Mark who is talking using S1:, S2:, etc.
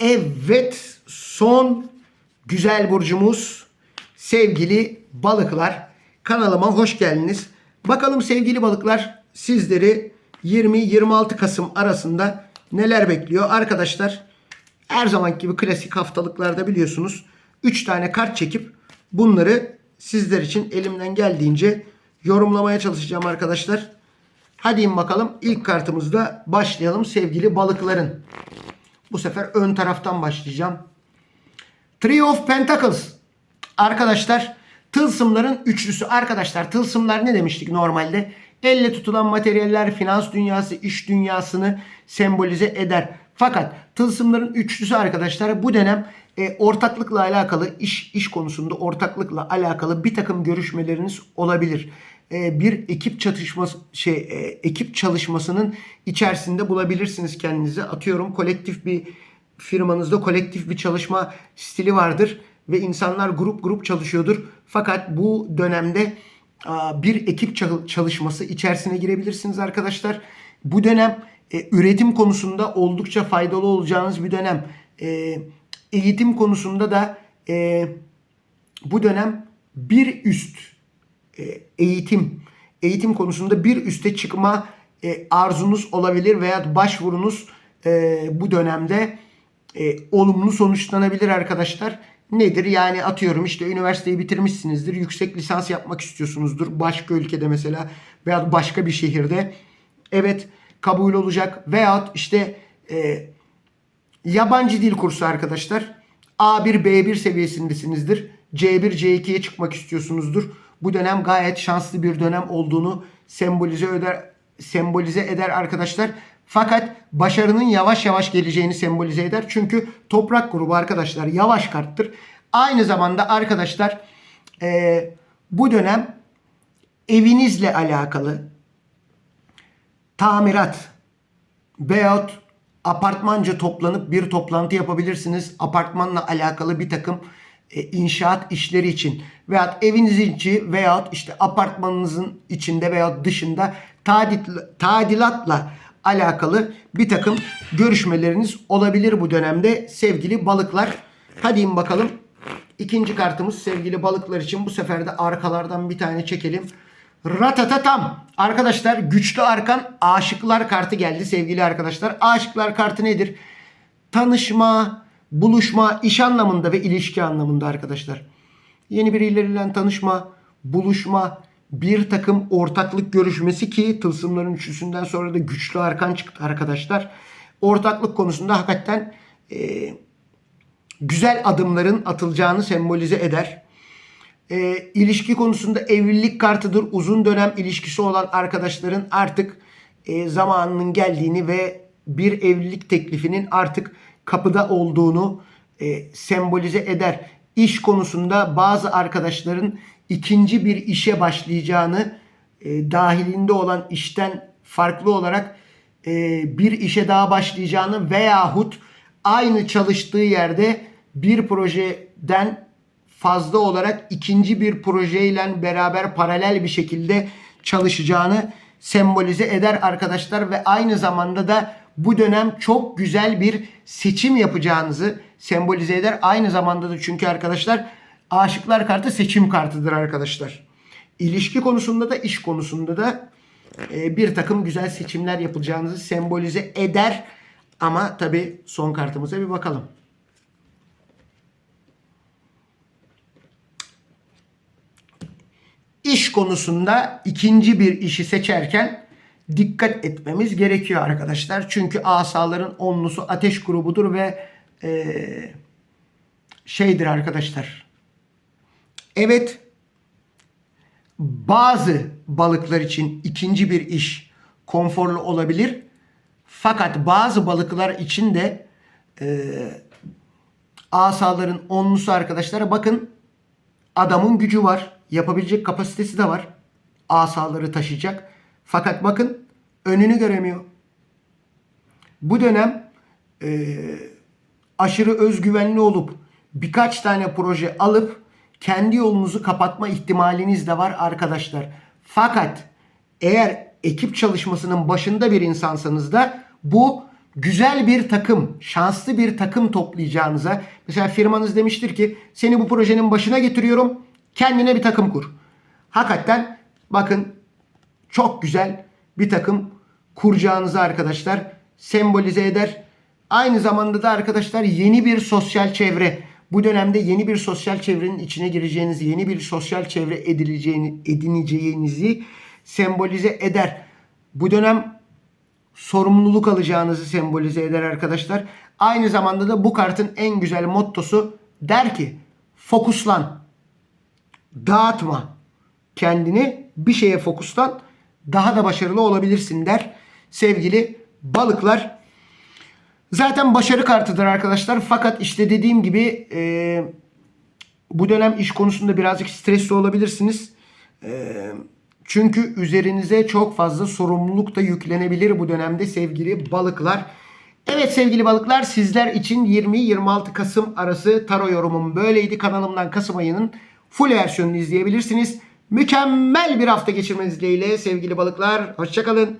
S1: Evet son güzel burcumuz sevgili balıklar. Kanalıma hoş geldiniz. Bakalım sevgili balıklar sizleri 20-26 Kasım arasında neler bekliyor? Arkadaşlar her zaman gibi klasik haftalıklarda biliyorsunuz 3 tane kart çekip bunları sizler için elimden geldiğince yorumlamaya çalışacağım arkadaşlar. Hadi bakalım ilk kartımızda başlayalım sevgili balıkların. Bu sefer ön taraftan başlayacağım. Three of Pentacles. Arkadaşlar tılsımların üçlüsü. Arkadaşlar tılsımlar ne demiştik normalde? Elle tutulan materyaller finans dünyası, iş dünyasını sembolize eder. Fakat tılsımların üçlüsü arkadaşlar bu dönem e, ortaklıkla alakalı iş iş konusunda ortaklıkla alakalı bir takım görüşmeleriniz olabilir. E, bir ekip çatışması şey e, ekip çalışmasının içerisinde bulabilirsiniz kendinizi. Atıyorum kolektif bir firmanızda kolektif bir çalışma stili vardır ve insanlar grup grup çalışıyordur. Fakat bu dönemde bir ekip çal- çalışması içerisine girebilirsiniz arkadaşlar. Bu dönem e, üretim konusunda oldukça faydalı olacağınız bir dönem. Eğitim konusunda da bu dönem bir üst eğitim eğitim konusunda bir üste çıkma e, arzunuz olabilir veya başvurunuz e, bu dönemde e, olumlu sonuçlanabilir arkadaşlar. Nedir? Yani atıyorum işte üniversiteyi bitirmişsinizdir. Yüksek lisans yapmak istiyorsunuzdur. Başka ülkede mesela veya başka bir şehirde. Evet kabul olacak. Veyahut işte e, yabancı dil kursu arkadaşlar. A1, B1 seviyesindesinizdir. C1, C2'ye çıkmak istiyorsunuzdur. Bu dönem gayet şanslı bir dönem olduğunu sembolize eder, sembolize eder arkadaşlar. Fakat başarının yavaş yavaş geleceğini sembolize eder. Çünkü toprak grubu arkadaşlar yavaş karttır. Aynı zamanda arkadaşlar eee, bu dönem evinizle alakalı tamirat veyahut apartmanca toplanıp bir toplantı yapabilirsiniz. Apartmanla alakalı bir takım e, inşaat işleri için veyahut evinizin içi veyahut işte apartmanınızın içinde veyahut dışında tadil, tadilatla alakalı bir takım görüşmeleriniz olabilir bu dönemde sevgili balıklar. Hadi bakalım. İkinci kartımız sevgili balıklar için bu sefer de arkalardan bir tane çekelim. Ratatatam. Arkadaşlar güçlü arkan aşıklar kartı geldi sevgili arkadaşlar. Aşıklar kartı nedir? Tanışma, buluşma, iş anlamında ve ilişki anlamında arkadaşlar. Yeni birileriyle tanışma, buluşma, bir takım ortaklık görüşmesi ki tılsımların üçlüsünden sonra da güçlü arkan çıktı arkadaşlar. Ortaklık konusunda hakikaten eee güzel adımların atılacağını sembolize eder. E, ilişki konusunda evlilik kartıdır. Uzun dönem ilişkisi olan arkadaşların artık e, zamanının geldiğini ve bir evlilik teklifinin artık kapıda olduğunu e, sembolize eder. İş konusunda bazı arkadaşların ikinci bir işe başlayacağını e, dahilinde olan işten farklı olarak e, bir işe daha başlayacağını veyahut aynı çalıştığı yerde bir projeden fazla olarak ikinci bir projeyle beraber paralel bir şekilde çalışacağını sembolize eder arkadaşlar ve aynı zamanda da bu dönem çok güzel bir seçim yapacağınızı sembolize eder. Aynı zamanda da çünkü arkadaşlar aşıklar kartı seçim kartıdır arkadaşlar. İlişki konusunda da iş konusunda da e, bir takım güzel seçimler yapacağınızı sembolize eder. Ama tabi son kartımıza bir bakalım. İş konusunda ikinci bir işi seçerken dikkat etmemiz gerekiyor arkadaşlar. Çünkü asaların onlusu ateş grubudur ve eee, şeydir arkadaşlar. Evet bazı balıklar için ikinci bir iş konforlu olabilir. Fakat bazı balıklar için de eee asaların onlusu arkadaşlara bakın adamın gücü var. Yapabilecek kapasitesi de var. Asaları taşıyacak. Fakat bakın önünü göremiyor. Bu dönem eee, aşırı özgüvenli olup birkaç tane proje alıp kendi yolunuzu kapatma ihtimaliniz de var arkadaşlar. Fakat eğer ekip çalışmasının başında bir insansanız da bu güzel bir takım, şanslı bir takım toplayacağınıza mesela firmanız demiştir ki seni bu projenin başına getiriyorum. Kendine bir takım kur. Hakikaten bakın çok güzel bir takım kuracağınızı arkadaşlar sembolize eder. Aynı zamanda da arkadaşlar yeni bir sosyal çevre. Bu dönemde yeni bir sosyal çevrenin içine gireceğinizi, yeni bir sosyal çevre edileceğini, edineceğinizi sembolize eder. Bu dönem sorumluluk alacağınızı sembolize eder arkadaşlar. Aynı zamanda da bu kartın en güzel mottosu der ki fokuslan, dağıtma kendini bir şeye fokuslan daha da başarılı olabilirsin der sevgili balıklar. Zaten başarı kartıdır arkadaşlar. Fakat işte dediğim gibi e, bu dönem iş konusunda birazcık stresli olabilirsiniz. E, çünkü üzerinize çok fazla sorumluluk da yüklenebilir bu dönemde sevgili balıklar. Evet sevgili balıklar sizler için 20-26 Kasım arası taro yorumum böyleydi. Kanalımdan Kasım ayının full versiyonunu izleyebilirsiniz. Mükemmel bir hafta geçirmeniz dileğiyle sevgili balıklar. Hoşçakalın.